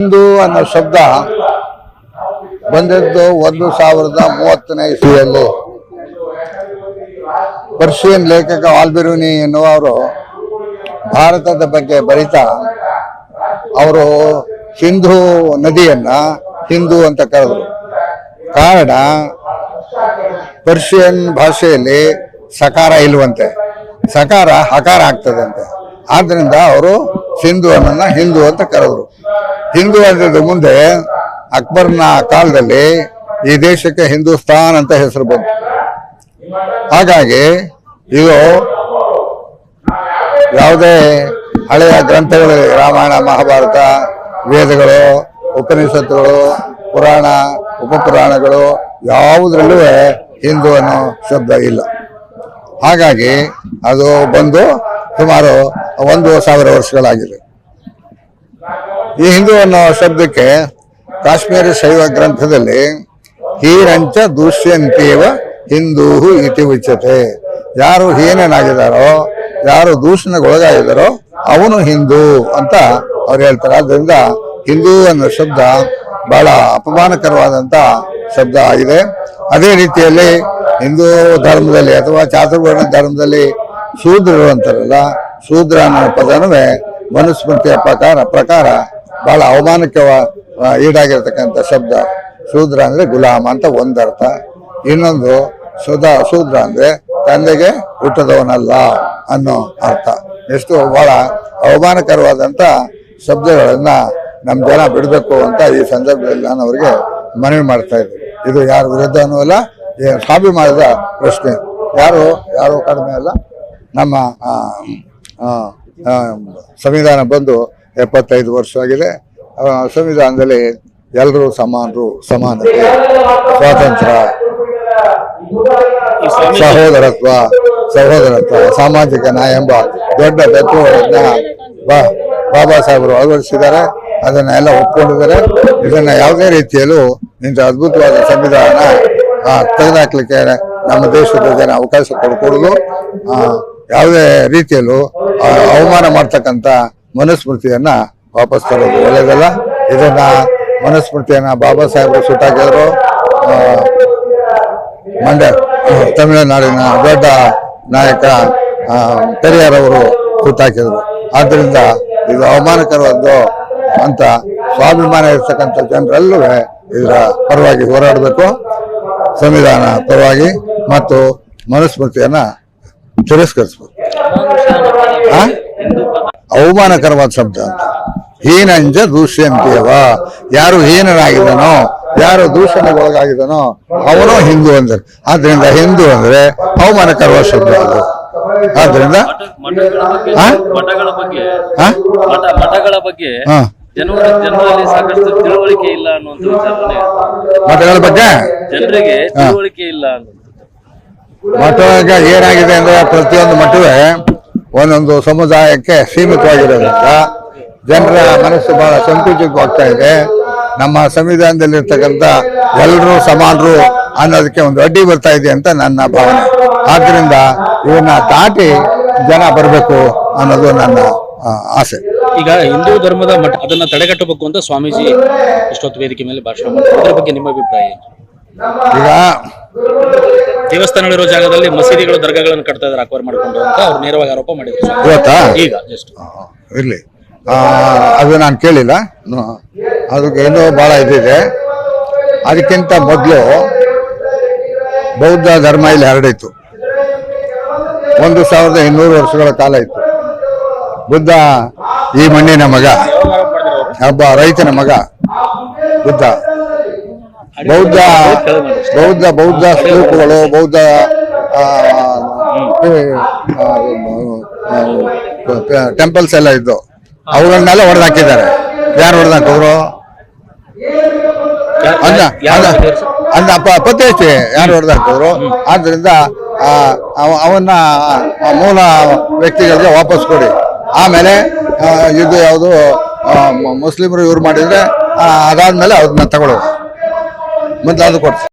ಹಿಂದೂ ಅನ್ನೋ ಶಬ್ದ ಬಂದದ್ದು ಒಂದು ಸಾವಿರದ ಮೂವತ್ತನೇ ಇಸ್ವಿಯಲ್ಲಿ. ಪರ್ಷಿಯನ್ ಲೇಖಕ ಆಲ್ಬಿರುನಿ ಎನ್ನುವರು ಭಾರತದ ಬಗ್ಗೆ ಬರಿತಾ ಅವರು ಸಿಂಧು ನದಿಯನ್ನ ಹಿಂದು ಅಂತ ಕರೆದರು. ಕಾರಣ ಪರ್ಷಿಯನ್ ಭಾಷೆಯಲ್ಲಿ ಸಕಾರ ಇಲ್ವಂತೆ. ಸಕಾರ ಹಕಾರ ಆಗ್ತದಂತೆ. ಆದ್ರಿಂದ ಅವರು ಸಿಂಧು ಅನ್ನ ಹಿಂದೂ ಅಂತ ಕರೆದ್ರು. ಹಿಂದೂ ಅಂತದ ಮುಂದೆ ಅಕ್ಬರ್ನ ಕಾಲದಲ್ಲಿ ಈ ದೇಶಕ್ಕೆ ಹಿಂದೂಸ್ತಾನ್ ಅಂತ ಹೆಸರು ಬಂತು. ಹಾಗಾಗಿ ಇದು ಯಾವುದೇ ಹಳೆಯ ಗ್ರಂಥಗಳು, ರಾಮಾಯಣ, ಮಹಾಭಾರತ, ವೇದಗಳು, ಉಪನಿಷತ್ತುಗಳು, ಪುರಾಣ, ಉಪಪುರಾಣಗಳು ಯಾವುದ್ರಲ್ಲೂ ಹಿಂದೂ ಅನ್ನೋ ಶಬ್ದ ಇಲ್ಲ. ಹಾಗಾಗಿ ಅದು ಬಂದು ಸುಮಾರು ಒಂದು ಸಾವಿರ ವರ್ಷಗಳಾಗಿದೆ. ಈ ಹಿಂದೂ ಅನ್ನೋ ಶಬ್ದಕ್ಕೆ ಕಾಶ್ಮೀರಿ ಶೈವ ಗ್ರಂಥದಲ್ಲಿ ಹೀರಂಚ ದೂಷ್ಯಂತೀವ ಹಿಂದೂ ಇತಿ ಉಚ್ಯತೆ. ಯಾರು ಹೀನನಾಗಿದ್ದಾರೋ, ಯಾರು ದೂಷಣೆಗೊಳಗಾಗಿದ್ದಾರೋ ಅವನು ಹಿಂದೂ ಅಂತ ಅವ್ರು ಹೇಳ್ತಾರೆ. ಆದ್ರಿಂದ ಹಿಂದೂ ಅನ್ನೋ ಶಬ್ದ ಬಹಳ ಅಪಮಾನಕರವಾದಂತ ಶಬ್ದ ಆಗಿದೆ. ಅದೇ ರೀತಿಯಲ್ಲಿ ಹಿಂದೂ ಧರ್ಮದಲ್ಲಿ ಅಥವಾ ಚಾತುರ್ವರ್ಣ ಧರ್ಮದಲ್ಲಿ ಶೂದ್ರರು ಅಂತಾರಲ್ಲ ಶೂದ್ರ ಅನ್ನೋ ಪದನವೇ ಮನುಸ್ಮೃತಿಯ ಪ್ರಕಾರ ಪ್ರಕಾರ ಬಹಳ ಅವಮಾನಕ್ಕೆ ಈಡಾಗಿರ್ತಕ್ಕಂಥ ಶಬ್ದ. ಶೂದ್ರ ಅಂದ್ರೆ ಗುಲಾಮ ಅಂತ ಒಂದರ್ಥ. ಇನ್ನೊಂದು ಸುಧಾ ಶೂದ್ರ ಅಂದ್ರೆ ತಂದೆಗೆ ಹುಟ್ಟದವನಲ್ಲ ಅನ್ನೋ ಅರ್ಥ. ಎಷ್ಟು ಬಹಳ ಅವಮಾನಕರವಾದಂಥ ಶಬ್ದಗಳನ್ನು ನಮ್ಮ ಜನ ಬಿಡಬೇಕು ಅಂತ ಈ ಸಂದರ್ಭದಲ್ಲಿ ನಾನು ಅವರಿಗೆ ಮನವಿ ಮಾಡ್ತಾ ಇದ್ದೀನಿ ಇದು ಯಾರ ವಿರುದ್ಧನೂ ಅಲ್ಲ ಸ್ವಾಭಿಮಾನದ ಪ್ರಶ್ನೆ. ಯಾರು ಯಾರು ಕಡಿಮೆ ಅಲ್ಲ, ನಮ್ಮ ಸಂವಿಧಾನ ಬಂದು ಎಪ್ಪತ್ತೈದು ವರ್ಷ ಆಗಿದೆ. ಸಂವಿಧಾನದಲ್ಲಿ ಎಲ್ಲರೂ ಸಮಾನರು ಸಮಾನತೆ ಸ್ವಾತಂತ್ರ್ಯ ಸಹೋದರತ್ವ ಸಹೋದರತ್ವ ಸಾಮಾಜಿಕ ನ್ಯಾಯ ಎಂಬ ದೊಡ್ಡ ತತ್ವಗಳನ್ನ ಬಾಬಾ ಸಾಹೇಬರು ಅಳವಡಿಸಿದ್ದಾರೆ. ಅದನ್ನ ಎಲ್ಲ ಒಪ್ಕೊಂಡಿದ್ದಾರೆ. ಇದನ್ನ ಯಾವುದೇ ರೀತಿಯಲ್ಲೂ ಇಂಥ ಅದ್ಭುತವಾದ ಸಂವಿಧಾನ ಆ, ತೆಗೆದುಹಾಕ್ಲಿಕ್ಕೆ ನಮ್ಮ ದೇಶದ ಜನ ಅವಕಾಶ ಕೊಡ್ಕೊಡುದು. ಯಾವುದೇ ರೀತಿಯಲ್ಲೂ ಅವಮಾನ ಮಾಡ್ತಕ್ಕಂಥ ಮನುಸ್ಮೃತಿಯನ್ನ ವಾಪಸ್ ತರೋದು ಒಳ್ಳೇದಲ್ಲ. ಇದನ್ನ ಮನುಸ್ಮೃತಿಯನ್ನ ಬಾಬಾ ಸಾಹೇಬರು ಸುಟ್ಟಾಕಿದ್ರು. ಮಂಡ್ಯ, ತಮಿಳುನಾಡಿನ ದೊಡ್ಡ ನಾಯಕ ಅವರು ಸುಟ್ಟಾಕಿದ್ರು. ಆದ್ರಿಂದ ಇದು ಅವಮಾನಕರವಾದ್ದು ಅಂತ ಸ್ವಾಭಿಮಾನ ಇರ್ತಕ್ಕಂಥ ಜನರೆಲ್ಲೂ ಇದರ ಪರವಾಗಿ ಹೋರಾಡಬೇಕು. ಸಂವಿಧಾನ ಪರವಾಗಿ ಮತ್ತು ಮನುಸ್ಮೃತಿಯನ್ನ ತಿರಸ್ಕರಿಸಬೇಕು? ಅವಮಾನಕರವಾದ ಶಬ್ದ ಅಂತ. ಹೀನಂಜ ದೂಷ್ಯಂತಿಯವ. ಯಾರು ಹೀನನಾಗಿದ್ದಾನೋ ಯಾರು ದೂಷಣೆಗೊಳಗಾಗಿದ್ದಾನೋ ಅವನು ಹಿಂದೂ ಅಂದರು. ಆದ್ರಿಂದ ಹಿಂದೂ ಅಂದ್ರೆ ಅವಮಾನಕರವಾದ ಶಬ್ದ ಅದು. ಆದ್ರಿಂದ ಮಠಗಳ ಬಗ್ಗೆ? ಮಠಗಳ ಬಗ್ಗೆ? ಜನರಲ್ಲಿ ಸಾಕಷ್ಟು ತಿಳುವಳಿಕೆ ಇಲ್ಲ ಮಠಗಳ ಜನರಿಗೆ ತಿಳುವಳಿಕೆ ಇಲ್ಲ ಅನ್ನುವಂಥದ್ದು ಮಠವಾಗ ಏನಾಗಿದೆ ಅಂದ್ರೆ ಪ್ರತಿಯೊಂದು ಮಠವೇ ಒಂದೊಂದು ಸಮುದಾಯಕ್ಕೆ ಸೀಮಿತವಾಗಿರೋದ್ರಿಂದ ಜನರ ಮನಸ್ಸು ಬಹಳ ಸಂಕುಚಿತವಾಗ್ತಾ ಇದೆ. ನಮ್ಮ ಸಂವಿಧಾನದಲ್ಲಿರ್ತಕ್ಕಂಥ ಎಲ್ಲರೂ ಸಮಾನರು ಅನ್ನೋದಕ್ಕೆ ಒಂದು ಅಡ್ಡಿ ಬರ್ತಾ ಇದೆ ಅಂತ ನನ್ನ ಭಾವನೆ. ಆದ್ರಿಂದ ಇವನ್ನ ದಾಟಿ ಜನ ಬರಬೇಕು ಅನ್ನೋದು ನನ್ನ ಆಸೆ. ಈಗ ಹಿಂದೂ ಧರ್ಮದ ಮಠ, ಅದನ್ನ ತಡೆಗಟ್ಟಬೇಕು ಅಂತ ಸ್ವಾಮೀಜಿ ಇಷ್ಟೊತ್ತು ವೇದಿಕೆ ಮೇಲೆ ಭಾಷಣ ಮಾಡಿದ್ರು. ಅದ್ರ ಬಗ್ಗೆ ನಿಮ್ಮ ಅಭಿಪ್ರಾಯ? ಈಗ ದೇವಸ್ಥಾನಗಳಿರೋ ಜಾಗದಲ್ಲಿ ಮಸೀದಿಗಳು ದರ್ಗಾಗಳನ್ನು ಕಟ್ತಾ ಇದ್ದಾರೆ ಅಕ್ವೈರ್ ಮಾಡ್ಕೊಂಡು ಅಂತ ಅವ್ರು ನೇರವಾಗಿ ಆರೋಪ ಮಾಡಿದ್ರು. ಇವತ್ತಾ? ಈಗ ಜಸ್ಟ್. ಇರಲಿ. ಅದು ನಾನು ಕೇಳಿಲ್ಲ. ನು- ಅದಕ್ಕೆ ಏನೋ ಭಾಳ ಇದಿದೆ. ಅದಕ್ಕಿಂತ ಮೊದಲು ಬೌದ್ಧ ಧರ್ಮ ಇಲ್ಲಿ ಹರಡಿತ್ತು. ಒಂದು ಸಾವಿರದ ಇನ್ನೂರು ವರ್ಷಗಳ ಕಾಲ ಇತ್ತು. ಬುದ್ಧ ಈ ಮಣ್ಣಿನ ಮಗ ಒಬ್ಬ ರೈತನ ಮಗ ಬುದ್ಧ. ಬೌದ್ಧ ಬೌದ್ಧ ಬೌದ್ಧ ಸ್ತೂಪಗಳು ಬೌದ್ಧ ಟೆಂಪಲ್ಸ್ ಎಲ್ಲ ಇದ್ದು ಅವುಗಳನ್ನೆಲ್ಲ ಹೊಡೆದಾಕಿದ್ದಾರೆ ಯಾರು ಹೊಡೆದಾಕವ್ರು ಅಂದ ಯಾರು ಅಂದ- ಪತ್ತೆ ಯಾರು ಹೊಡೆದಾಕವ್ರು ಆದ್ರಿಂದ ಅವನ್ನ ಮೂಲ ವ್ಯಕ್ತಿಗಳಿಗೆ ವಾಪಸ್ ಕೊಡಿ ಆಮೇಲೆ ಇದು ಯಾವುದು ಮುಸ್ಲಿಮರು ಇವ್ರು ಮಾಡಿದ್ರೆ ಅದಾದ್ಮೇಲೆ ಅದನ್ನ ತಗೊಳ್ಳೋದು ಮತ್ತೆ ಅದು ಕೊಡ್ತಾರೆ